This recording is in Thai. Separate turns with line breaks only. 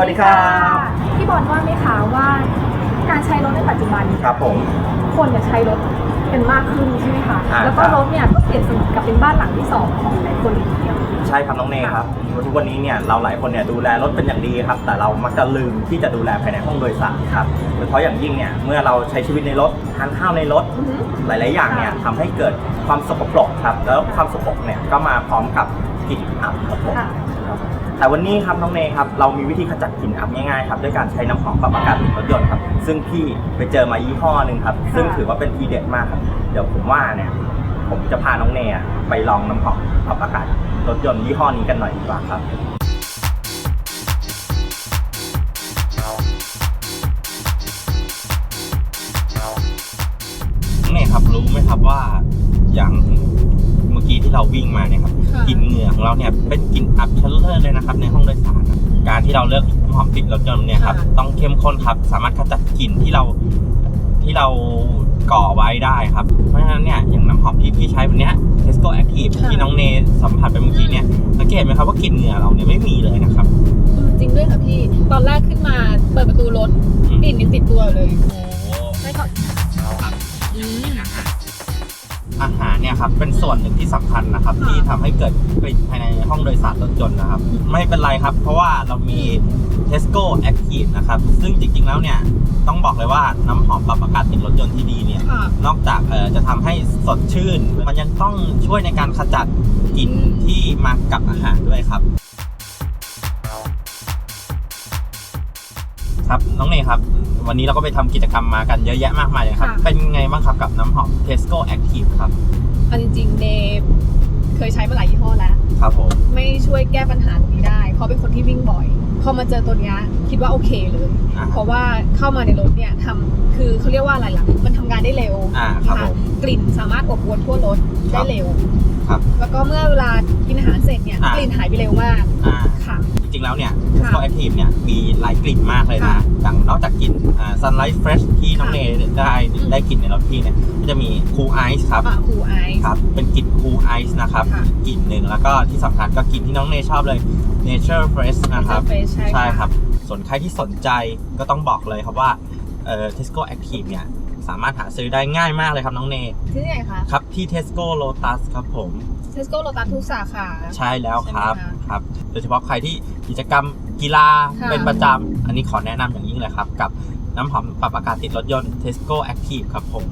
วัสดีครับ
พี่บอลว่าไหมคะว่าการใช้รถในปัจจุบัน
ครับผม
คนเนี่ยใช้รถกันมากขึ้นใช่ไหมคะ
อ่า
แล้วก็
ครับ
รถเนี่ยก็เปลี่ยนเสมือนกับเป็นบ้านหลังที่สองของหลายคนเลยทีเดียว
ใช่ครับน้องเนยครับทุกวันนี้เนี่ยเราหลายคนเนี่ยดูแลรถเป็นอย่างดีครับ แต่เรามักจะลืมที่จะดูแลภายในห้องโดยสารครับโดยเฉพาะอย่างยิ่งเนี่ยเมื่อเราใช้ชีวิตในรถทานข้าวในรถ
อือหือ
หลาย ๆ อย่างเนี่ยทำให้เกิดความสกปรกครับ แล้วความสกปรกเนี่ยก็มาพร้อมกับกลิ่นอับครับผม
ค่ะ
แต่วันนี้ครับน้องเนยครับเรามีวิธีขจัดกลิ่นอับง่ายๆครับด้วยการใช้น้ำหอมปรับอากาศติดรถยนต์ครับซึ่งพี่ไปเจอมายี่ห้อหนึ่งครับซึ่งถือว่าเป็นทีเด็ดมากครับเดี๋ยวผมว่าเนี่ยผมจะพาน้องเนยอะไปลองน้ำหอมปรับอากาศรถยนต์ยี่ห้อนี้กันหน่อยดีกว่าครับน้องเนยครับรู้ไหมครับว่าอย่างเมื่อกี้ที่เราวิ่งมาเนี่ยครับ
ค่ะ
กลิ่นเหงื่อของเราเนี่ยเป็นกลิ่นอับชั้นเลิศเลยนะครับในห้องโดยสารครับการที่เราเลือกน้ำหอมติดรถยนต์เนี่ยครับ
ค่ะ
ต้องเข้มข้นครับสามารถขจัดกลิ่นที่เราที่เราก่อไว้ได้ครับ เพราะฉะนั้นเนี่ยอย่างน้ำหอมที่พี่ใช้วันเนี้ย Tesco Active
ค่ะ
ที่น้องเนสัมผัสไปเมื่อกี้เนี่ยสังเกตไหมครับว่ากลิ่นเหงื่อเราเนี่ยไม่มีเลยนะครับ
เออจริงด้วยค่ะพี่ตอนแรกขึ้นมาเปิดประตูรถ
อืม
กลิ่นยังติดตัวอยู่เลย
โอ้
ไม่ถอด
ครับ
อืม
อาหารเนี่ยครับเป็นส่วนหนึ่งที่สำคัญนะครับ
ค่ะ
ที่ทำให้เกิดกลิ่นภายในห้องโดยสารรถยนต์นะครับ ไม่เป็นไรครับ เพราะว่าเรามี Tesco Active นะครับ ซึ่งจริงๆแล้วเนี่ยต้องบอกเลยว่าน้ำหอมปรับอากาศติดรถยนต์ที่ดีเนี่ย
ค่ะ
นอกจากเอ่อจะทำให้สดชื่น มันยังต้องช่วยในการขจัดกลิ่นที่มากับอาหารด้วยครับ ครับน้องเนยครับ วันนี้เราก็ไปทำกิจกรรมมากันเยอะแยะมากมายเลยครับ
ค่ะ
เป็นไงบ้างครับกับน้ำหอม Tesco Active ครับ
เอาจริงๆเนเคยใช้มาหลายยี่ห้อแล้ว
ครับผม
ไม่ช่วยแก้ปัญหาตรงนี้ได้ เพราะเป็นคนที่วิ่งบ่อย พอมาเจอตัวเนี้ยคิดว่าโอเคเลย
อ่า
เพราะว่าเข้ามาในรถเนี่ยทำคือเขาเรียกว่าอะไรล่ะ มันทำงานได้เร็ว
อ่าครับ
นะ
ผ
คะ
ม
กลิ่นสามารถอบอวนทั่วรถ
ครั
ได้
บ
เร็ว
ครับ
แล้วก็เมื่อเวลากินอาหารเสร็จเนี่ย
อ่าก
ลิ่นหายไปเร็วมาก
อ่า
ค่ะ
จริงๆแล้วเนี่ย
ค่ะ
Tesco Active เนี่ยมีหลายกลิ่นมากเลยนะ
ค่ะ
อย่างนอกจากกลิ่นอ่า Sunlight Fresh ที่น้อง
ค่ะ
เนยได้
อืม
ได้กลิ่นในรถพี่เนี่ยก็จะมี Cool Ice ครับ
อะคูไอซ์
ครับเป็นกลิ่น Cool Ice นะครับ
ค่ะ
กลิ่นหนึ่งแล้วก็ที่สำคัญก็กลิ่นที่น้องเนยชอบเลย Nature Fresh นะครับ
เฟสใช่
ใช่
ค่ะ
ครับส่วนใครที่สนใจก็ต้องบอกเลยครับว่าเอ่อ Tesco Active เนี่ยสามารถหาซื้อได้ง่ายมากเลยครับน้องเนย
ที่ไหนคะ
ครับที่ Tesco Lotus ครับผม
เทสโก้โลตัสทุกสาขา
ใช่แล้วครับ
ใช่ไหมคะ
ครับ โดยเฉพาะใครที่กิจกรรม กีฬา
ค่ะ
เป็นประจำ อันนี้ขอแนะนำอย่างยิ่งเลยครับ กับน้ำหอมปรับอากาศติดรถยนต์ Tesco Active ครับผม